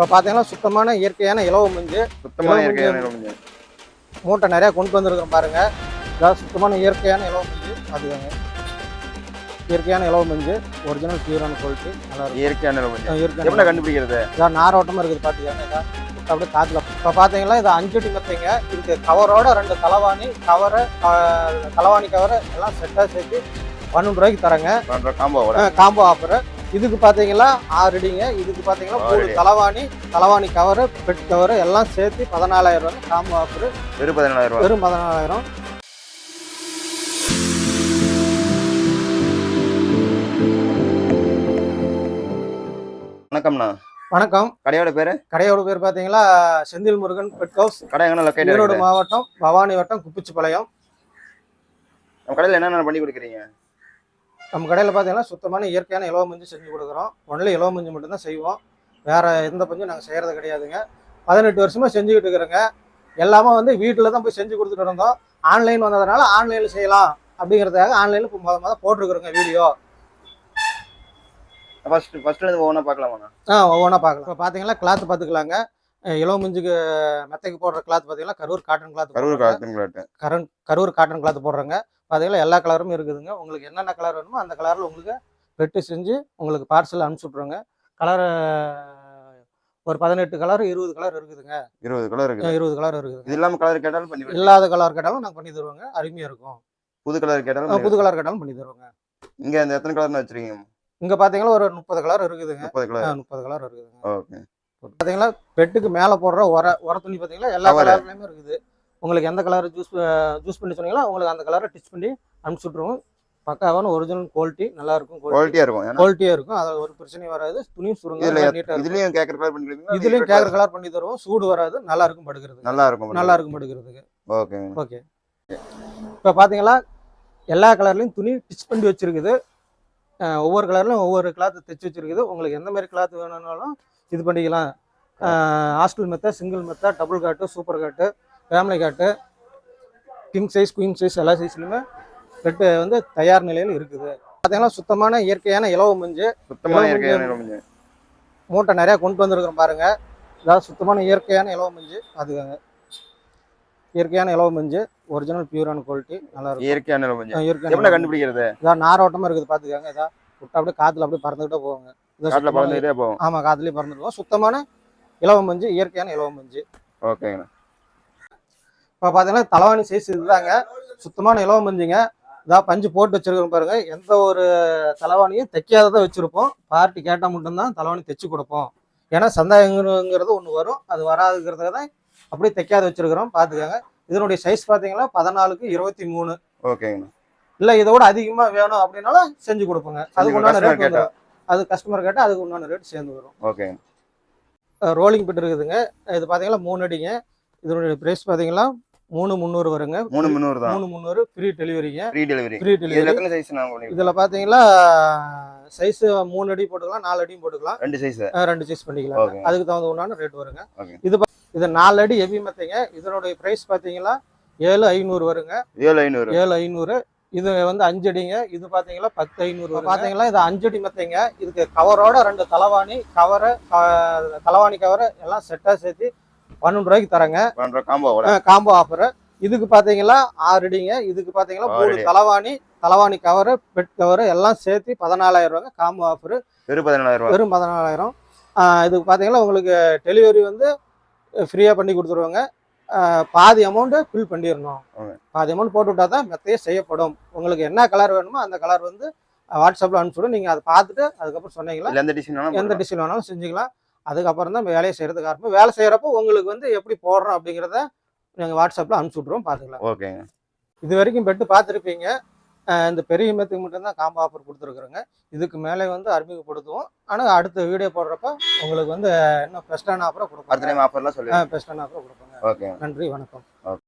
இப்போ பார்த்தீங்கன்னா சுத்தமான இயற்கையான இலவ மஞ்சு. சுத்தமான இயற்கையான. இலவ. மூட்டை நிறையா கொண்டு வந்திருக்கிறோம் பாருங்க. அதாவது சுத்தமான இயற்கையான இலவ மஞ்சு. அதுதாங்க இயற்கையான இலவ மஞ்சு. ஒரிஜினல் பியூரான குவாலிட்டி நல்லா இருக்கும். இயற்கையான இலவ மஞ்சள். இயற்கையான கண்டுபிடிக்கிறது? இதான் நாரோட்டமாக இருக்குது பார்த்துக்கோங்க இதான் அப்படியே காற்றுல இப்போ பார்த்தீங்கன்னா இது அஞ்சு டி மெத்தைங்க. இதுக்கு கவரோட ரெண்டு தலைவாணி கவரு தலைவாணி கவரு எல்லாம் செட்டாக சேர்த்து பன்னெண்டு ரூபாய்க்கு தரேங்க. காம்போவோட காம்போ ஆஃபர் இதுக்கு பார்த்தீங்கன்னா ஆறு அடிங்க இதுக்கு பார்த்தீங்கன்னா மூணு. தலைவாணி தலைவாணி கவரு பெட் கவரு எல்லாம் சேர்த்து பதினாலாயிரம் ரூபாய் காம்போ ஆஃபர். வெறும் பதினேழாயிரம் ரூபாய் வெறும் பதினாலாயிரம். வணக்கம்ண்ணா வணக்கம். கடையோட பேரு? கடையோட பேர் பார்த்தீங்கன்னா செந்தில் முருகன் பெட் ஹவுஸ் கடை எங்க லொக்கேட் ஈரோடு மாவட்டம் பவானி வட்டம் குப்பிச்சிப்பாளையம். நம்ம கடையில என்னென்ன பண்ணி கொடுக்குறீங்க? நம்ம கடையில் பார்த்தீங்கன்னா சுத்தமான இயற்கையான இலவ மஞ்சள் செஞ்சு கொடுக்குறோம். ஒன்லி இலவ மஞ்சள் மட்டும்தான் செய்வோம். வேற எந்த பஞ்சும் நாங்கள் செய்கிறது கிடையாதுங்க. பதினெட்டு வருஷமா செஞ்சுக்கிட்டு இருக்கிறோங்க. எல்லாமே வந்து வீட்டில் தான் போய் செஞ்சு கொடுத்துட்டு இருந்தோம். ஆன்லைன் வந்ததுனால ஆன்லைனில் செய்யலாம் அப்படிங்கிறதுக்காக ஆன்லைனில் இப்போ முத முத போட்டிருக்கிறோங்க வீடியோ. ஃபர்ஸ்ட்ல இருந்து ஒவ்வொன்றா பார்க்கலாமாண்ணா? ஆ ஒவ்வொன்றா பார்க்கலாம். இப்போ பார்த்தீங்கன்னா கிளாத் பார்த்துக்கலாங்க இலவ மஞ்சுக்கு மெத்தைக்கு போடுற கிளாத் பார்த்தீங்கன்னா Karur cotton cloth Karur cotton cloth Karan Karur cotton cloth போடுறோங்க. பார்த்தீங்கன்னா எல்லா கலரும் இருக்குதுங்க. உங்களுக்கு என்னென்ன கலர் வேணுமோ அந்த கலரில் உங்களுக்கு வெட்டு செஞ்சு உங்களுக்கு பார்சல் அனுப்பிச்சி விட்ருங்க கலர் ஒரு பதினெட்டு கலர் இருபது கலர் இருக்குதுங்க. இருபது கலர் இருக்கு இருபது கலர் இருக்குதுங்க இது இல்லாம கலர் கேட்டாலும் பண்ணி. இல்லாத கலர் கேட்டாலும் நாங்கள் பண்ணி தருவோங்க. அருமையாக இருக்கும். புது கலர் கேட்டாலும் புது கலர் கேட்டாலும் பண்ணி தருவோங்க. இங்க அந்த எத்தனை கலர்னு வச்சிருக்கீங்க? இங்கே பார்த்தீங்கன்னா ஒரு முப்பது கலர் இருக்குதுங்க. முப்பது கலர் முப்பது கலர் இருக்குதுங்க. ஓகே. பார்த்தீங்கன்னா பெட்டுக்கு மேலே போடுற உர உர துணி பார்த்தீங்கன்னா எல்லா. கலர்லையுமே இருக்குது. உங்களுக்கு எந்த கலர் ஜூஸ் ஜூஸ் பண்ணி சொன்னீங்களோ உங்களுக்கு அந்த கலரை டிச் பண்ணி அனுப்பிச்சி விட்ருவோம் பக்காவான ஒரிஜினல் குவாலிட்டி நல்லா இருக்கும் குவாலிட்டி குவாலிட்டியா இருக்கும். ஏன்னா குவாலிட்டியாக இருக்கும். அதில் ஒரு பிரச்சனையும் வராது. துணியும் சுருங்க இதுலயும் கேக்குற கலர் பண்ணி? இதுலயும் கேக்குற கலர் பண்ணி தருவோம். சூடு வராது. நல்லா இருக்கும் படுக்கிறதுக்கு. நல்லா இருக்கும் நல்லா இருக்கும் படுக்கிறதுக்கு. Okay okay. இப்போ பார்த்தீங்களா எல்லா கலர்லையும் துணி டிச் பண்ணி வச்சிருக்குது. ஒவ்வொரு கலர்லையும் ஒவ்வொரு கிளாத் தைச்சு வச்சிருக்குது. உங்களுக்கு எந்த மாதிரி கிளாத் வேணும்னாலும் இது பண்ணிக்கலாம். ஹாஸ்டல் மெத்த சிங்கிள் மெத்த டபுள் காட்டு சூப்பர் காட்டு ஃபேமிலி காட்டு கிங் சைஸ் குயின் சைஸ் எல்லா சைஸ்லையுமே பெட்டு வந்து தயார் நிலையில் இருக்குது. பார்த்தீங்கன்னா சுத்தமான இயற்கையான இலவ மஞ்சு. சுத்தமான இயற்கையான மஞ்சள். மூட்டை நிறையா கொண்டு வந்திருக்கிறோம் பாருங்க. அதாவது சுத்தமான இயற்கையான இலவ மஞ்சு. அதுதாங்க. இயற்கையான இலவ மஞ்சு. ஒரிஜினல் பியூரான குவாலிட்டி நல்லா இருக்கும். இயற்கையான இலவ மஞ்சள். அஹ் இயற்கையான கண்டுபிடிக்கிறது? இதான் நாரோட்டமா இருக்குது பாத்துக்கோங்க. இதா விட்டா அப்படியே காத்துல அப்படியே பறந்துகிட்டே போவாங்க இதான் காட்டுல பறந்துகிட்டே போகும். ஆமா காத்துலயே பறந்துடுவோம் சுத்தமான இலவ மஞ்சு இயற்கையான இலவ மஞ்சு. ஓகேங்கண்ணா. இப்போ பார்த்தீங்கன்னா தலைவாணி சைஸ் இதுதாங்க. சுத்தமான இலவ மஞ்சுங்க. இதான் பஞ்சு போட்டு வச்சிருக்கோம் பாருங்க. எந்த ஒரு தலைவாணியும் தைக்காததை வச்சிருப்போம். பார்ட்டி கேட்டால் மட்டும்தான் தலைவாணி தைச்சு கொடுப்போம். ஏன்னா சந்தாயங்கிறது ஒன்று வரும். அது வராதுங்கிறதுக்கு தான் அப்படியே தைக்காத வச்சிருக்கிறோம். பார்த்துக்கோங்க இதனுடைய சைஸ் பார்த்தீங்கன்னா பதினாலுக்கு இருபத்தி மூணு. ஓகேங்கண்ணா. இல்லை இதோட அதிகமாக வேணும் அப்படின்னாலும் செஞ்சு கொடுப்போங்க. அதுக்கு உண்டான ரேட் அது கஸ்டமர் கேட்டால் அதுக்கு உண்டான ரேட் சேர்ந்து வரும். ஓகேங்க ரோலிங் பிட் இருக்குதுங்க. இது பார்த்தீங்கன்னா மூணு அடிங்க. இதனுடைய ப்ரைஸ் பார்த்தீங்கன்னா மூணு முந்நூறு வருங்க. மூணு முந்நூறு தான். மூணு முந்நூறு free டெலிவரிங்க free delivery free delivery size இதில் பார்த்தீங்கன்னா சைஸ் மூணு அடி போட்டுக்கலாம் நாலு அடியும் போட்டுக்கலாம். ரெண்டு சைஸ் ரெண்டு சைஸ் பண்ணிக்கலாம். ஓகே அதுக்கு தகுந்த உண்டான ரேட் வருங்க. இது இது நாலு அடி எவி மெத்தைங்க இதனுடைய ப்ரைஸ் பார்த்தீங்கன்னா ஏழு ஐநூறு வருங்க. ஏழு ஐநூறு. ஏழு ஐநூறு இது வந்து அஞ்சு அடிங்க. இது பார்த்தீங்கன்னா பத்து ஐநூறு பார்த்தீங்கன்னா இது அஞ்சு அடி மெத்தைங்க. இதுக்கு கவரோட ரெண்டு தலைவாணி கவரு தலைவாணி கவரு எல்லாம் செட்டாக சேர்த்து பன்னெண்டு ரூபாய்க்கு தரேங்க. காம்போவோட காம்போ ஆஃபர் இதுக்கு பார்த்தீங்கன்னா ஆறு அடிங்க. இதுக்கு பார்த்தீங்கன்னா மூணு. தலைவாணி தலைவாணி கவரு பெட் கவரு எல்லாம் சேர்த்து பதினாலாயிரம் ரூபாங்க காம்போ ஆஃபர் வெறும் பதினேழாயிரம் ரூபாய் வெறும் பதினாலாயிரம். இதுக்கு பார்த்தீங்கன்னா உங்களுக்கு டெலிவரி வந்து ஃப்ரீயாக பண்ணி கொடுத்துருவாங்க. பாதி அமௌண்ட்டு ஃபில் பண்ணிடணும். பாதி அமௌண்ட் போட்டு விட்டா தான் மெத்தையே செய்யப்படும். உங்களுக்கு என்ன கலர் வேணுமோ அந்த கலர் வந்து வாட்ஸ்அப்பில் அனுப்பிச்சுடும் நீங்கள் அதை பார்த்துட்டு அதுக்கப்புறம் சொன்னீங்களா? எந்த டிசைன் வேணாலும் எந்த. டிசைன் வேணாலும் செஞ்சுக்கலாம். அதுக்கப்புறம் தான் வேலையை செய்கிறதுக்கு ஆரம்பம் வேலை செய்கிறப்போ உங்களுக்கு வந்து எப்படி போடுறோம் அப்படிங்கிறத நாங்கள் வாட்ஸ்அப்பில் அனுப்பிச்சி விட்ருவோம் பார்த்துக்கலாம். ஓகேங்க. இது வரைக்கும் பெட்டு பார்த்துருப்பீங்க. இந்த பெரிய மெத்துக்கு மட்டும்தான் காம்போ ஆஃபர் கொடுத்துருக்குறோங்க. இதுக்கு மேலே வந்து அறிமுகப்படுத்துவோம். ஆனால் அடுத்த வீடியோ போடுறப்ப உங்களுக்கு வந்து இன்னும் பெஸ்ட்டான ஆஃபரை அடுத்த கொடுப்போம் டைம் ஆஃபர்லாம் சொல்லுங்க பெஸ்ட்டான ஆஃபரை கொடுப்போங்க. ஓகே நன்றி வணக்கம். ஓகே.